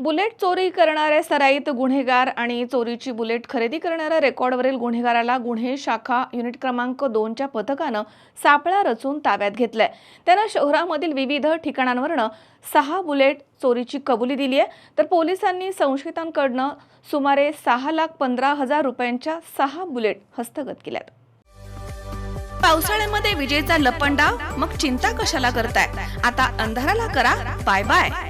Bullet चोरी करणाऱ्या सराईत गुन्हेगार आणि चोरीची बुलेट खरेदी करणाऱ्या रेकॉर्डवरील गुन्हेगाराला गुन्हे शाखा युनिट क्रमांक दोनच्या पथकानं सापळा रचून ताब्यात घेतलाय. त्यानं शहरामधील विविध ठिकाणांवरनं सहा बुलेट चोरीची कबुली दिली आहे. तर पोलिसांनी संशयितांकडनं सुमारे सहा लाख पंधरा हजार रुपयांच्या सहा बुलेट हस्तगत केल्यात. पावसाळ्यामध्ये विजेचा लपंडाव? मग चिंता कशाला करताय? आता अंधाराला करा. Bye bye.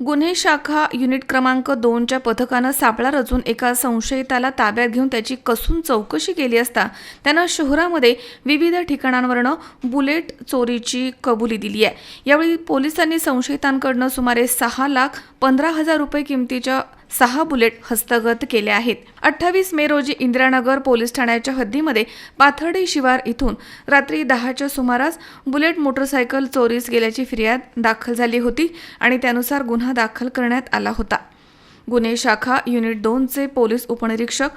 गुन्हे शाखा युनिट क्रमांक दोनच्या पथकानं सापळा रचून एका संशयिताला ताब्यात घेऊन त्याची कसून चौकशी केली असता त्यानं शहरामध्ये विविध ठिकाणांवरनं बुलेट चोरीची कबुली दिली आहे. यावेळी पोलिसांनी संशयितांकडनं सुमारे सहा लाख पंधरा हजार रुपये किमतीच्या सहा बुलेट हस्तगत केले आहेत. अठ्ठावीस मे रोजी इंदिरानगर पोलीस ठाण्याच्या हद्दीमध्ये पाथर्डी शिवार इथून रात्री दहाच्या सुमारास बुलेट मोटरसायकल चोरीस गेल्याची फिर्याद दाखल झाली होती आणि त्यानुसार गुन्हा दाखल करण्यात आला होता. गुन्हे शाखा युनिट दोनचे पोलीस उपनिरीक्षक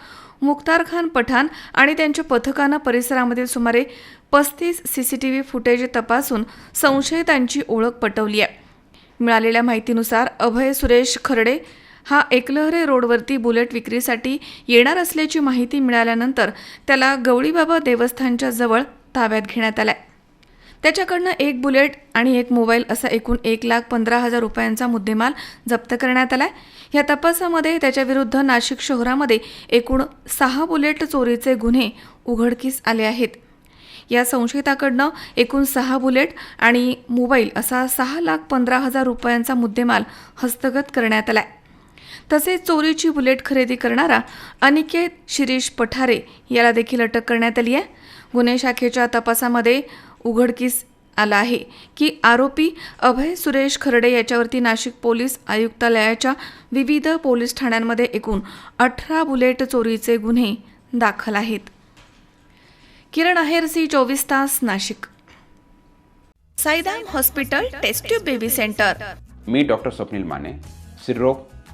मुख्तार खान पठाण आणि त्यांच्या पथकानं परिसरामधील सुमारे पस्तीस C C T V footage तपासून संशयितांची ओळख पटवली आहे. मिळालेल्या माहितीनुसार अभय सुरेश खर्डे हा एकलहरे रोडवरती बुलेट विक्रीसाठी येणार असल्याची माहिती मिळाल्यानंतर त्याला गवळीबाबा देवस्थानच्या जवळ ताब्यात घेण्यात आलाय. त्याच्याकडनं एक बुलेट आणि एक मोबाईल असा एकूण एक लाख पंधरा हजार रुपयांचा मुद्देमाल जप्त करण्यात आलाय. या तपासामध्ये त्याच्याविरुद्ध नाशिक शहरामध्ये एकूण सहा बुलेट चोरीचे गुन्हे उघडकीस आले आहेत. या संशयिताकडनं एकूण सहा बुलेट आणि मोबाईल असा सहा लाख पंधरा हजार रुपयांचा मुद्देमाल हस्तगत करण्यात आला आहे तसेच चोरीची बुलेट खरेदी करणारा अनिकेत शिरीष पठारे याला देखील अटक करण्यात आली आहे. गुन्हे शाखेच्या तपासामध्ये उघडकीस आला आहे की आरोपी अभय सुरेश खर्डे याच्यावरती नाशिक पोलीस आयुक्तालयाच्या विविध पोलीस ठाण्यांमध्ये एकूण अठरा बुलेट चोरीचे गुन्हे दाखल आहेत. किरण आहेर सी चोवीस तास Nashik. Saidham hospital test baby centre. मी डॉक्टर स्वप्नील माने सिरोग